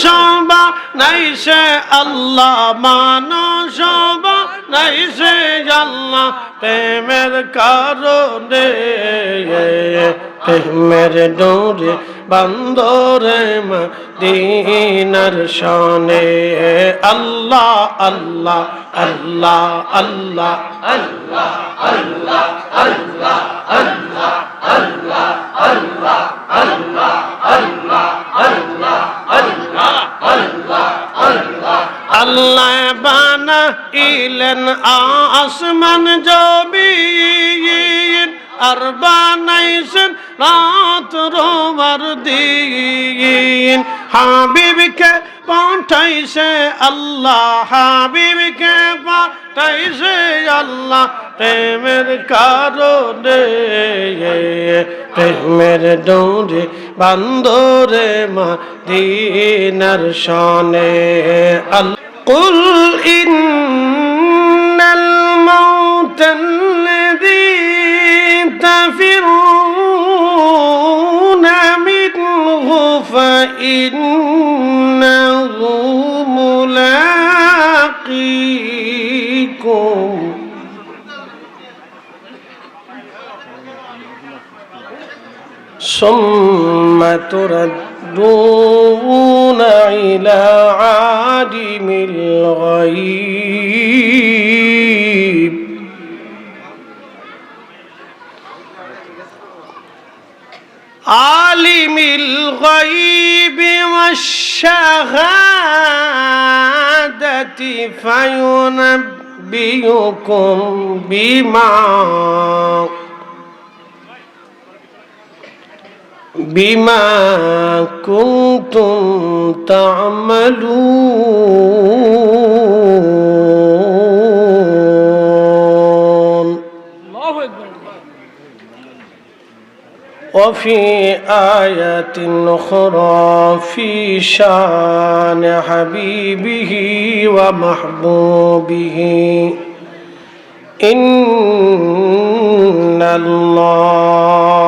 সবা নাই সে আল্লাহ মানো সবা নাই সে আল্লাহ প্রেমের কারণে প্রেমের ডোরে বন্দরে মদিনার শনে আল্লাহ আল্লাহ আল্লাহ আল্লাহ আল্লাহ আল্লাহ আল্লাহ আল্লাহ আল্লাহ আল্লাহ আল্লাহ আল্লাহ আল্লাহ আল্লাহ বানা ইলেন আসমান জবিন আর বানাইছেন রাত রোবার দিন। হাবিবকে পাঠাইছে আল্লাহ, হাবিবকে পাঠাইছে আল্লাহ, প্রেমের কারণে, প্রেমের ডোরে বান্দরে মা দিনার সনে আল কুল ইন্নাল মাউতান ثم تردون إلى عالم الغيب. عالم الغيب والشهادة فينبئكم بما بما كنتم تعملون. الله أكبر. وفي آية أخرى في شأن حبيبه ومحبوبه. إن الله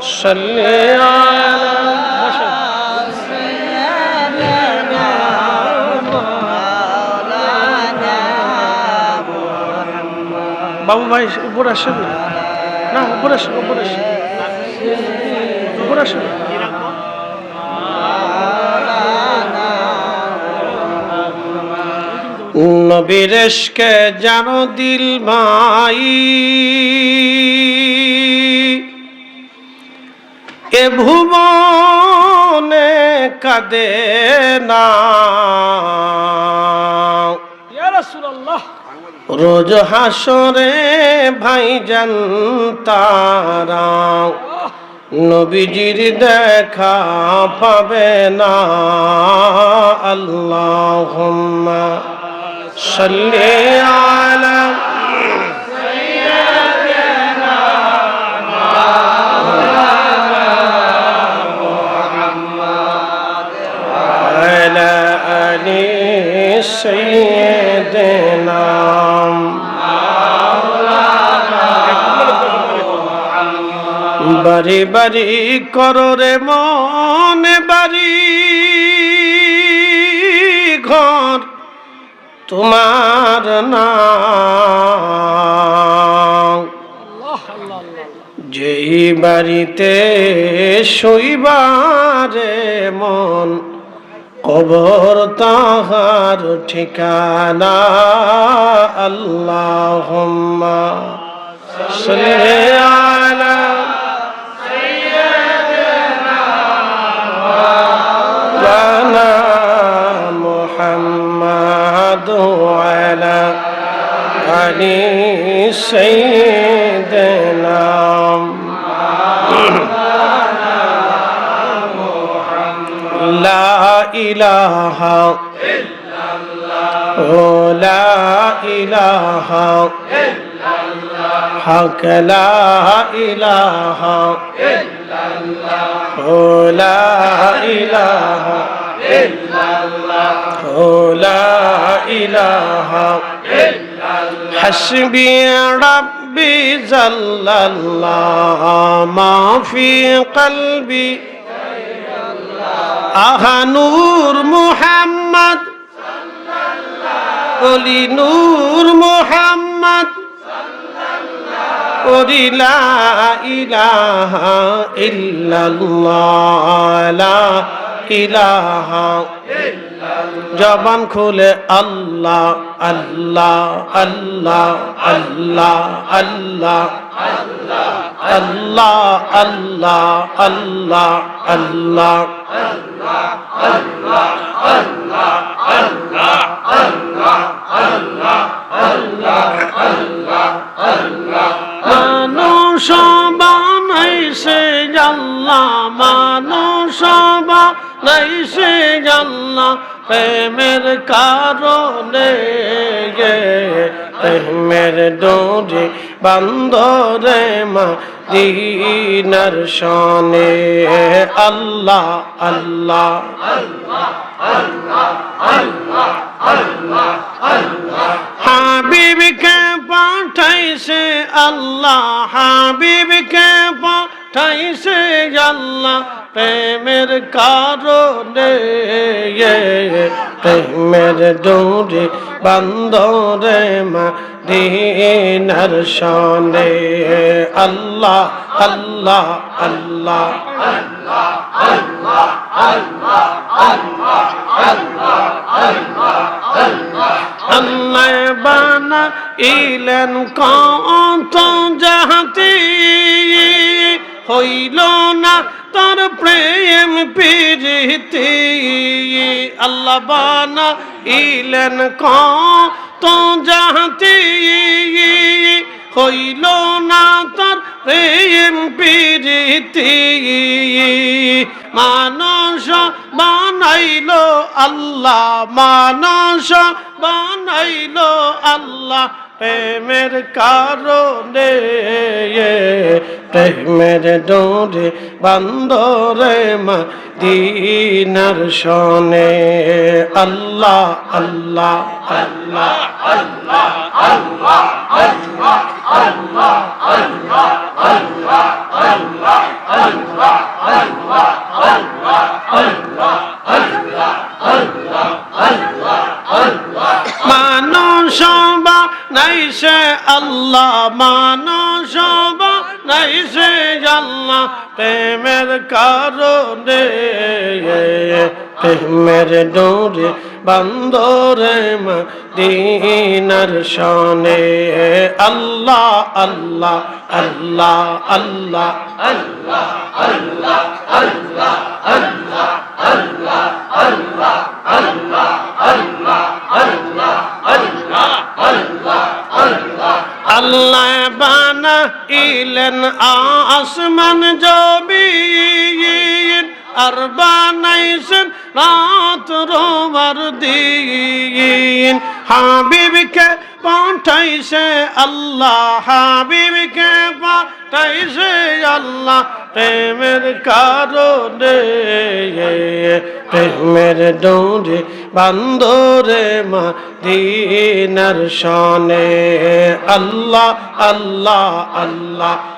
صل على বাবু ভাই উপরে আসেন না না উপরে আসেন উপরে আসেন উপরে আসেন নবীর এসকে জানো দিল ভাই কে ভুবনে কাঁদে না। রোজ হাসরে ভাই জানতারা নবীজির দেখা পাবে না। আল্লাহ সাল্লি আলা على آل سيدنا বাড়ি বাড়ি করো রে মন বাড়ি ঘর তোমার না الله الله الله যেই বাড়িতে শৈবারে মন কবর তাহার ঠিকানা আল্লাহ আলা إله إلا الله. لا إله إلا الله. حق لا إله إلا الله. لا إله إلا الله. لا إله إلا الله. حسبي ربي جل الله. ما في قلبي আহা নূর মুহাম্মদ। অলি নূর মুহাম্মদ। ইলাহা জবান খুলে আল্লাহ আল্লাহ আল্লাহ আল্লাহ আল্লাহ আল্লাহ। আল্লাহ আল্লাহ আল্লাহ আল্লাহ। মানুষ বানাইছে আল্লাহ মানুষ বানাইছে আল্লাহ প্রেমের কারণে প্রেমের ডোরে বান্দরে মা দিনার শনে। আল্লাহ আল্লাহ। হাবিবকে পাঠাইছে আল্লাহ হাবিবকে পাঠাইছে আল্লাহ। প্রেমের কারণে প্রেমের ডোরে বান্দরে মা দিনার শনে। আল্লাহ আল্লাহ আল্লাহ। আল্লাহ বানা ইলেন কত যাহাতে হইল না তার প্রেম প্রীতি। আল্লাহ বানা ইলেন কত যাহাতে হইল না তার প্রেম প্রীতি। মানস বানাইল আল্লাহ মানস বানাইল আল্লাহ। প্রেমের কারণে প্রেমের ডোরে বান্দরে মা দিনার শনে আল্লাহ আল্লাহ আল্লাহ মানুষ নাইছে আল্লাহ মানুষ নাইছে আল্লাহ, প্রেমের কারণে, প্রেমের ডোরে বান্দরে দিনার শনে আল্লাহ আল্লাহ আল্লাহ আল্লাহ আল্লাহ। বানা ইলেন আসমান জবিন আর বানাইছেন রাত রোবার দিন। হাবিবকে পাঠাইছে আল্লাহ, হাবিবকে পাঠাইছে আল্লাহ, প্রেমের কারণে, প্রেমের ডোরে বান্দরে মা দিনার শনে। আল্লাহ আল্লাহ আল্লাহ।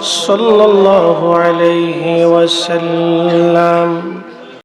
صلى الله عليه وسلم.